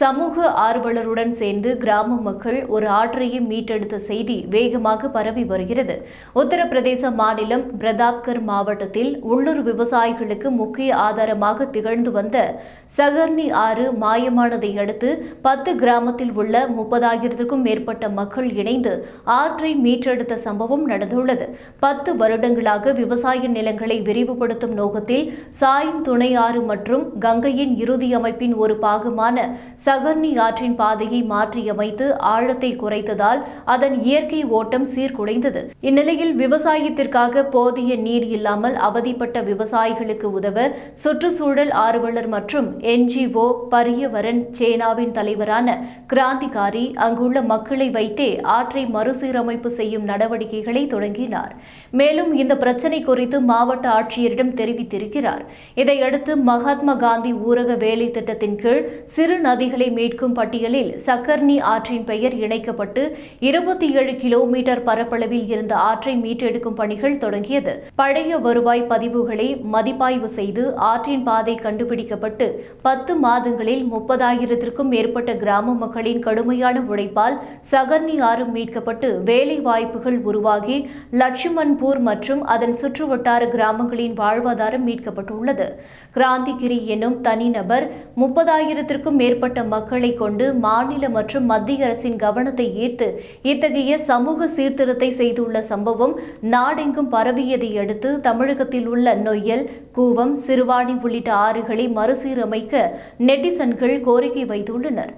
சமூக ஆர்வலருடன் சேர்ந்து கிராம மக்கள் ஒரு ஆற்றையும் மீட்டெடுத்த செய்தி வேகமாக பரவி வருகிறது. உத்தரப்பிரதேச மாநிலம் பிரதாப்கர் மாவட்டத்தில் உள்ளூர் விவசாயிகளுக்கு முக்கிய ஆதாரமாக திகழ்ந்து வந்த சகர்னி ஆறு மாயமானதை அடுத்து பத்து கிராமத்தில் உள்ள முப்பதாயிரத்திற்கும் மேற்பட்ட மக்கள் இணைந்து ஆற்றை மீட்டெடுத்த சம்பவம் நடந்துள்ளது. பத்து வருடங்களாக விவசாய நிலங்களை விரிவுபடுத்தும் நோக்கத்தில் சாயும் துணை ஆறு மற்றும் கங்கையின் இறுதி அமைப்பின் ஒரு பாகமான சகர்னி ஆற்றின் பாதையை மாற்றியமைத்து ஆழத்தை குறைத்ததால் அதன் இயற்கை ஓட்டம் சீர்குலைந்தது. இந்நிலையில் விவசாயத்திற்காக போதிய நீர் இல்லாமல் அவதிப்பட்ட விவசாயிகளுக்கு உதவ சுற்றுச்சூழல் ஆர்வலர் மற்றும் என்ஜிஓ பரியவரன் சேனாவின் தலைவரான கிராந்திகாரி அங்குள்ள மக்களை வைத்தே ஆற்றை மறுசீரமைப்பு செய்யும் நடவடிக்கைகளை தொடங்கினார். மேலும் இந்த பிரச்சினை குறித்து மாவட்ட ஆட்சியரிடம் தெரிவித்திருக்கிறார். இதையடுத்து மகாத்மா காந்தி ஊரக வேலை திட்டத்தின் கீழ் சிறு நதிகள் மீட்கும் பட்டியலில் சக்கர்னி ஆற்றின் பெயர் இணைக்கப்பட்டு இருபத்தி ஏழு கிலோமீட்டர் பரப்பளவில் இருந்த ஆற்றை மீட்டெடுக்கும் பணிகள் தொடங்கியது. பழைய வருவாய் பதிவுகளை மதிப்பாய்வு செய்து ஆற்றின் பாதை கண்டுபிடிக்கப்பட்டு பத்து மாதங்களில் முப்பதாயிரத்திற்கும் மேற்பட்ட கிராம மக்களின் கடுமையான உழைப்பால் சகர்னி ஆறு மீட்கப்பட்டு வேலை வாய்ப்புகள் உருவாகி லட்சுமண்பூர் மற்றும் அதன் சுற்றுவட்டார கிராமங்களின் வாழ்வாதாரம் மீட்கப்பட்டுள்ளது. கிராந்திகிரி எனும் தனிநபர் முப்பதாயிரத்திற்கும் மேற்பட்ட மக்களை கொண்டு மாநில மற்றும் மத்திய அரசின் கவனத்தை ஈர்த்து இத்தகைய சமூக சீர்திருத்தை செய்துள்ள சம்பவம் நாடெங்கும் பரவியதை அடுத்து தமிழகத்தில் உள்ள நொய்யல் கூவம் சிறுவாணி உள்ளிட்ட ஆறுகளை மறுசீரமைக்க நெட்டிசன்கள் கோரிக்கை வைத்துள்ளனர்.